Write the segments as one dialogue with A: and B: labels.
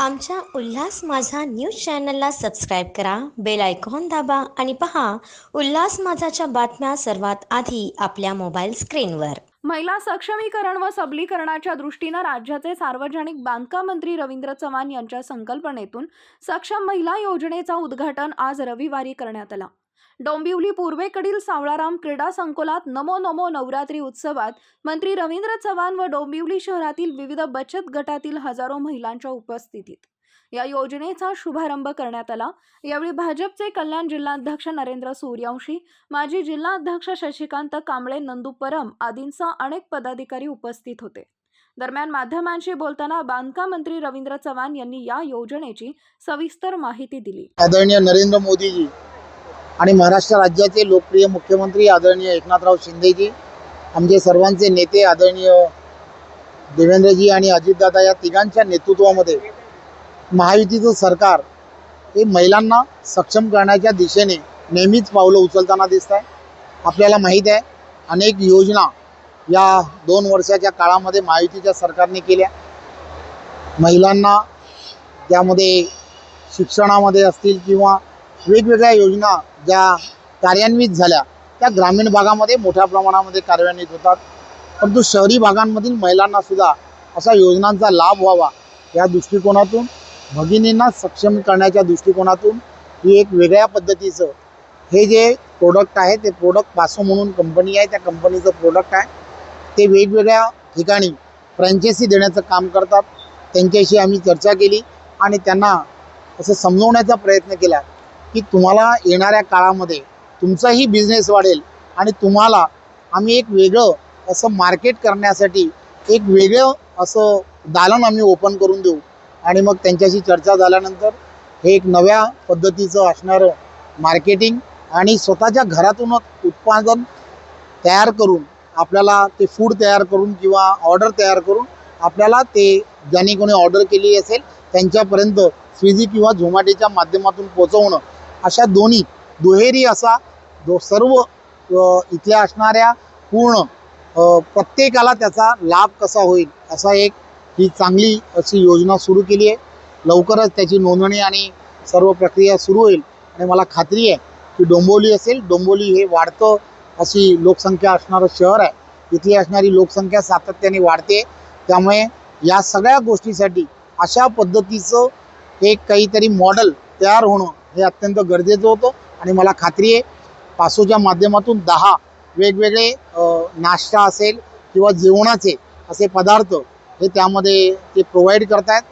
A: आमच्या उल्हास माझा न्यूज चॅनलला सबस्क्राईब करा बेल आयकॉन दाबा आणि पहा उल्हास माझाच्या बातम्या सर्वात आधी आपल्या मोबाईल स्क्रीनवर.
B: महिला सक्षमीकरण व सबलीकरणाच्या दृष्टीनं राज्याचे सार्वजनिक बांधकाम मंत्री रवींद्र चव्हाण यांच्या संकल्पनेतून सक्षम महिला योजनेचा उद्घाटन आज रविवारी करण्यात आला. डोंबिवली पूर्वेकडील सावळाराम क्रीडा संकुलात नमो नमो नवरात्री उत्सवात मंत्री रवींद्र चव्हाण व डोंबिवली शहरातील विविध बचत गटातील हजारो महिलांच्या उपस्थितीत. या योजनेचा शुभारंभ करण्यात आला. यावेळी भाजपचे कल्याण जिल्हाध्यक्ष नरेंद्र सूर्यवंशी माजी जिल्हाध्यक्ष शशिकांत कांबळे नंदू परम आदींसह अनेक पदाधिकारी उपस्थित होते. दरम्यान माध्यमांशी बोलताना बांधकाम मंत्री रवींद्र चव्हाण यांनी या योजनेची सविस्तर माहिती दिली.
C: आदरणीय नरेंद्र मोदीजी आणि महाराष्ट्र राज्याचे लोकप्रिय मुख्यमंत्री आदरणीय एकनाथराव शिंदेजी आमचे सर्वांचे नेते आदरणीय देवेंद्रजी आणि अजितदादा या तिघांच्या नेतृत्वामध्ये महायुतीचं सरकार हे महिलांना सक्षम करण्याच्या दिशेने नेहमीच पावलं उचलताना दिसत आहे. आपल्याला माहीत आहे अनेक योजना या दोन वर्षाच्या काळामध्ये महायुतीच्या सरकारने केल्या. महिलांना त्यामध्ये शिक्षणामध्ये असतील किंवा वेगवेगळ्या योजना ज्या कार्यान्वित झाल्या त्या ग्रामीण भागामध्ये मोठ्या प्रमाणामध्ये कार्यान्वित होतात. परंतु शहरी भागांमधील महिलांना सुद्धा अशा योजनांचा लाभ व्हावा या दृष्टिकोनातून भगिनींना सक्षम करण्याच्या दृष्टिकोनातून ही एक वेगळ्या पद्धतीचं हे जे प्रोडक्ट आहे ते प्रोडक्ट पासो म्हणून कंपनी आहे त्या कंपनीचं प्रोडक्ट आहे. ते वेगवेगळ्या ठिकाणी फ्रँचायसी देण्याचं काम करतात. त्यांच्याशी आम्ही चर्चा केली आणि त्यांना असं समजवण्याचा प्रयत्न केला. की तुम्हाला येणाऱ्या काळामध्ये तुमचाही बिझनेस वाढेल आणि तुम्हाला आम्ही एक वेगळं असं मार्केट करण्यासाठी एक वेगळं असं दालन आम्ही ओपन करून देऊ. आणि मग त्यांच्याशी चर्चा झाल्यानंतर हे एक नव्या पद्धतीचं असणारं मार्केटिंग आणि स्वतःच्या घरातूनच उत्पादन तयार करून आपल्याला ते फूड तयार करून किंवा ऑर्डर तयार करून आपल्याला ते ज्यांनी कोणी ऑर्डर केली असेल त्यांच्यापर्यंत स्विगी किंवा झोमॅटोच्या माध्यमातून पोचवणं अशा दोन्ही दुहेरी असा जो सर्व इथल्या असणाऱ्या पूर्ण प्रत्येकाला त्याचा लाभ कसा होईल असा एक ही चांगली अशी योजना सुरू केली आहे. लवकरच त्याची नोंदणी आणि सर्व प्रक्रिया सुरू होईल. आणि मला खात्री आहे की डोंबोली असेल डोंबोली हे वाढतं अशी लोकसंख्या असणारं शहर आहे. इथली असणारी लोकसंख्या सातत्याने वाढते. त्यामुळे या सगळ्या गोष्टीसाठी अशा पद्धतीचं एक काहीतरी मॉडेल तयार होणं हे अत्यंत गरजेचं होतं आणि मला खात्री आहे पासोच्या माध्यमातून दहा वेगवेगळे नाश्ता असेल किंवा जेवणाचे असे पदार्थ हे त्यामध्ये ते प्रोव्हाइड करतायत.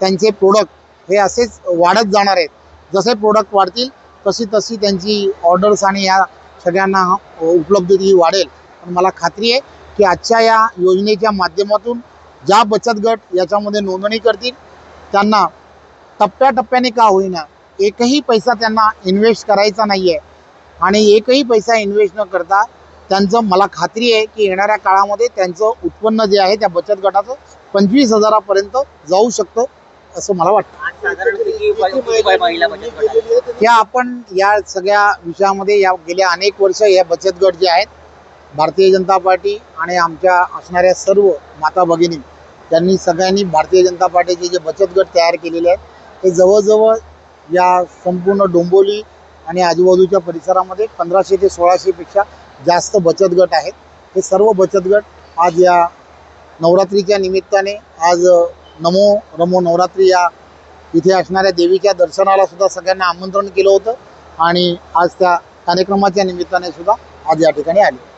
C: त्यांचे प्रोडक्ट हे असेच वाढत जाणार आहेत. जसे प्रोडक्ट वाढतील तशी तशी त्यांची ऑर्डर्स आणि या सगळ्यांना उपलब्धती वाढेल. पण मला खात्री आहे की आजच्या या योजनेच्या माध्यमातून ज्या बचत गट याच्यामध्ये नोंदणी करतील त्यांना टप्प्याटप्प्याने का होईना एकही पैसा त्यांना इन्व्हेस्ट करायचा नाही आहे आणि एकही पैसा इन्व्हेस्ट न करता त्यांचं मला खात्री आहे की येणाऱ्या काळामध्ये त्यांचं उत्पन्न जे आहे त्या बचत गटाचं पंचवीस हजारापर्यंत जाऊ शकतं असं मला वाटतं.
D: आज
C: या आपण या सगळ्या विषयामध्ये या गेल्या अनेक वर्ष या बचत गट जे आहेत भारतीय जनता पार्टी आणि आमच्या असणाऱ्या सर्व माता भगिनी त्यांनी सगळ्यांनी भारतीय जनता पार्टीचे जे बचत गट तयार केलेले आहेत ते जवळजवळ या संपूर्ण डोंबोली आणि आजूबाजूच्या परिसरामध्ये पंधराशे ते सोळाशेपेक्षा जास्त बचत गट आहेत. हे सर्व बचत गट आज या नवरात्रीच्या निमित्ताने आज नमो रमो नवरात्री या इथे असणाऱ्या देवीच्या दर्शनाला सुद्धा सगळ्यांना आमंत्रण केलं होतं आणि आज त्या कार्यक्रमाच्या निमित्ताने सुद्धा आज या ठिकाणी आले.